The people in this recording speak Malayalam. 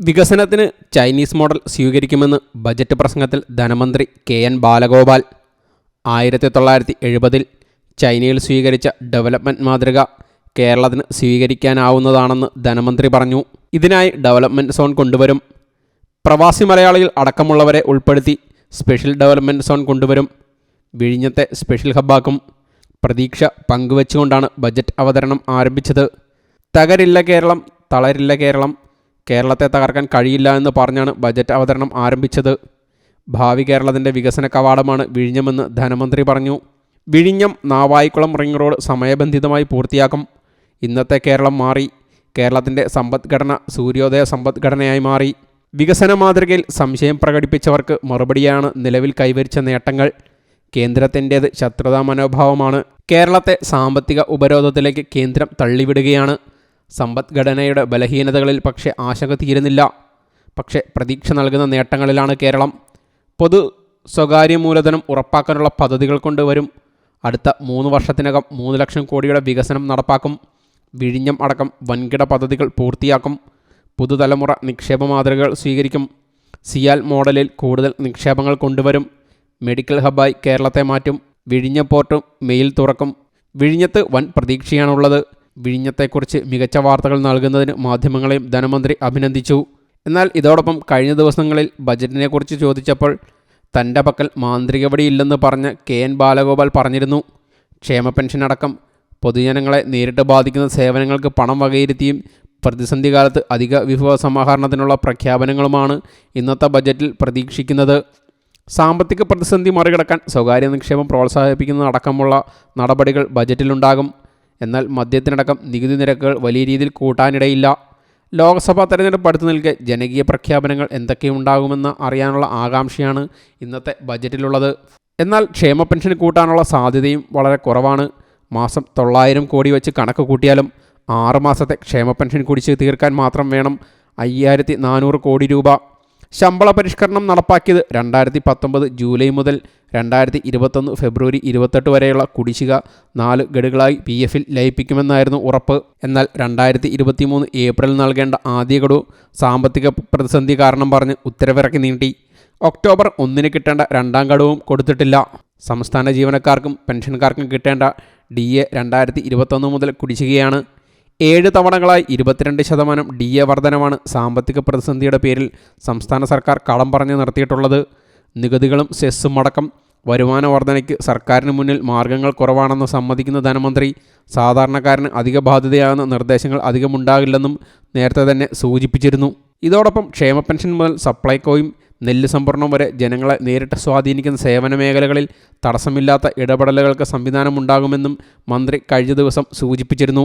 വികസനത്തിന് ചൈനീസ് മോഡൽ സ്വീകരിക്കുമെന്ന് ബജറ്റ് പ്രസംഗത്തിൽ ധനമന്ത്രി കെ എൻ ബാലഗോപാൽ. ആയിരത്തി തൊള്ളായിരത്തി എഴുപതിൽ ചൈനയിൽ സ്വീകരിച്ച ഡെവലപ്മെന്റ് മാതൃക കേരളത്തിന് സ്വീകരിക്കാനാവുന്നതാണെന്ന് ധനമന്ത്രി പറഞ്ഞു. ഇതിനായി ഡെവലപ്മെന്റ് സോൺ കൊണ്ടുവരും. പ്രവാസി മലയാളികൾ അടക്കമുള്ളവരെ ഉൾപ്പെടുത്തി സ്പെഷ്യൽ ഡെവലപ്മെന്റ് സോൺ കൊണ്ടുവരും. വിഴിഞ്ഞത്തെ സ്പെഷ്യൽ ഹബ്ബാക്കും പ്രതീക്ഷ പങ്കുവച്ചുകൊണ്ടാണ് ബജറ്റ് അവതരണം ആരംഭിച്ചത്. തകരില്ല കേരളം തളരില്ല കേരളം കേരളത്തെ തകർക്കാൻ കഴിയില്ല എന്ന് പറഞ്ഞാണ് ബജറ്റ് അവതരണം ആരംഭിച്ചത്. ഭാവി കേരളത്തിന്റെ വികസന കവാടമാണ് വിഴിഞ്ഞമെന്ന് ധനമന്ത്രി പറഞ്ഞു. വിഴിഞ്ഞം നാവായിക്കുളം റിംഗ് റോഡ് സമയബന്ധിതമായി പൂർത്തിയാക്കും. ഇന്നത്തെ കേരളം മാറി. കേരളത്തിന്റെ സമ്പദ്ഘടന സൂര്യോദയ സമ്പദ്ഘടനയായി മാറി. വികസന മാതൃകയിൽ സംശയം പ്രകടിപ്പിച്ചവർക്ക് മറുപടിയാണ് നിലവിൽ കൈവരിച്ച നേട്ടങ്ങൾ. കേന്ദ്രത്തിന്റേത് ശത്രുതാ മനോഭാവമാണ്. കേരളത്തെ സാമ്പത്തിക ഉപരോധത്തിലേക്ക് കേന്ദ്രം തള്ളിവിടുകയാണ്. സമ്പദ്ഘടനയുടെ ബലഹീനതകളിൽ പക്ഷെ ആശങ്ക തീരുന്നില്ല. പക്ഷെ പ്രതീക്ഷ നൽകുന്ന നേട്ടങ്ങളിലാണ് കേരളം. പൊതു സ്വകാര്യ മൂലധനം ഉറപ്പാക്കാനുള്ള പദ്ധതികൾ കൊണ്ടുവരും. അടുത്ത മൂന്ന് വർഷത്തിനകം മൂന്ന് ലക്ഷം കോടിയുടെ വികസനം നടപ്പാക്കും. വിഴിഞ്ഞം അടക്കം വൻകിട പദ്ധതികൾ പൂർത്തിയാക്കും. പുതുതലമുറ നിക്ഷേപ മാതൃകകൾ സ്വീകരിക്കും. സിയാൽ മോഡലിൽ കൂടുതൽ നിക്ഷേപങ്ങൾ കൊണ്ടുവരും. മെഡിക്കൽ ഹബ്ബായി കേരളത്തെ മാറ്റും. വിഴിഞ്ഞ പോർട്ടും മെയിൽ തുറക്കും. വിഴിഞ്ഞത്ത് വൻ പ്രതീക്ഷയാണുള്ളത്. വിഴിഞ്ഞത്തെക്കുറിച്ച് മികച്ച വാർത്തകൾ നൽകുന്നതിന് മാധ്യമങ്ങളെയും ധനമന്ത്രി അഭിനന്ദിച്ചു. എന്നാൽ ഇതോടൊപ്പം കഴിഞ്ഞ ദിവസങ്ങളിൽ ബജറ്റിനെക്കുറിച്ച് ചോദിച്ചപ്പോൾ തന്റെ പക്കൽ മാന്ത്രികവടിയില്ലെന്ന് പറഞ്ഞ് കെ എൻ ബാലഗോപാൽ പറഞ്ഞിരുന്നു. ക്ഷേമ പെൻഷൻ അടക്കം പൊതുജനങ്ങളെ നേരിട്ട് ബാധിക്കുന്ന സേവനങ്ങൾക്ക് പണം വകയിരുത്തിയും പ്രതിസന്ധി കാലത്ത് അധിക വിഭവ സമാഹരണത്തിനുള്ള പ്രഖ്യാപനങ്ങളുമാണ് ഇന്നത്തെ ബജറ്റിൽ പ്രതീക്ഷിക്കുന്നത്. സാമ്പത്തിക പ്രതിസന്ധി മറികടക്കാൻ സ്വകാര്യ നിക്ഷേപം പ്രോത്സാഹിപ്പിക്കുന്നതടക്കമുള്ള നടപടികൾ ബജറ്റിലുണ്ടാകും. എന്നാൽ മദ്യത്തിനടക്കം നികുതി നിരക്കുകൾ വലിയ രീതിയിൽ കൂട്ടാനിടയില്ല. ലോക്സഭാ തെരഞ്ഞെടുപ്പ് അടുത്തു നിൽക്കെ ജനകീയ പ്രഖ്യാപനങ്ങൾ എന്തൊക്കെയുണ്ടാകുമെന്ന് അറിയാനുള്ള ആകാംക്ഷയാണ് ഇന്നത്തെ ബജറ്റിലുള്ളത്. എന്നാൽ ക്ഷേമ പെൻഷൻ കൂട്ടാനുള്ള സാധ്യതയും വളരെ കുറവാണ്. മാസം തൊള്ളായിരം കോടി വെച്ച് കണക്ക് കൂട്ടിയാലും ആറ് മാസത്തെ ക്ഷേമ പെൻഷൻ കുടിച്ച് തീർക്കാൻ മാത്രം വേണം അയ്യായിരത്തി നാനൂറ് കോടി രൂപ. ശമ്പള പരിഷ്കരണം നടപ്പാക്കിയത് രണ്ടായിരത്തി പത്തൊമ്പത് ജൂലൈ മുതൽ രണ്ടായിരത്തി ഇരുപത്തൊന്ന് ഫെബ്രുവരി ഇരുപത്തെട്ട് വരെയുള്ള കുടിശ്ശിക നാല് ഗഡുകളായി പി എഫിൽ ലയിപ്പിക്കുമെന്നായിരുന്നു ഉറപ്പ്. എന്നാൽ രണ്ടായിരത്തി ഇരുപത്തി മൂന്ന് ഏപ്രിൽ നൽകേണ്ട ആദ്യ ഗഡു സാമ്പത്തിക പ്രതിസന്ധി കാരണം പറഞ്ഞ് ഉത്തരവിറക്കി നീട്ടി. ഒക്ടോബർ ഒന്നിന് കിട്ടേണ്ട രണ്ടാം ഗഡുവും കൊടുത്തിട്ടില്ല. സംസ്ഥാന ജീവനക്കാർക്കും പെൻഷൻകാർക്കും കിട്ടേണ്ട ഡി എ രണ്ടായിരത്തി ഇരുപത്തൊന്ന് മുതൽ കുടിശ്ശികയാണ്. ഏഴ് തവണകളായി ഇരുപത്തിരണ്ട് ശതമാനം ഡി എ വർധനമാണ് സാമ്പത്തിക പ്രതിസന്ധിയുടെ പേരിൽ സംസ്ഥാന സർക്കാർ കളം പറഞ്ഞ് നിർത്തിയിട്ടുള്ളത്. നികുതികളും സെസ്സും അടക്കം വരുമാന വർധനയ്ക്ക് സർക്കാരിന് മുന്നിൽ മാർഗങ്ങൾ കുറവാണെന്ന് സമ്മതിക്കുന്ന ധനമന്ത്രി സാധാരണക്കാരന് അധിക ബാധ്യതയാകുന്ന നിർദ്ദേശങ്ങൾ അധികമുണ്ടാകില്ലെന്നും നേരത്തെ തന്നെ സൂചിപ്പിച്ചിരുന്നു. ഇതോടൊപ്പം ക്ഷേമ പെൻഷൻ മുതൽ സപ്ലൈകോയും നെല്ല് സംഭരണം വരെ ജനങ്ങളെ നേരിട്ട് സ്വാധീനിക്കുന്ന സേവന മേഖലകളിൽ തടസ്സമില്ലാത്ത ഇടപെടലുകൾക്ക് സംവിധാനമുണ്ടാകുമെന്നും മന്ത്രി കഴിഞ്ഞ ദിവസം സൂചിപ്പിച്ചിരുന്നു.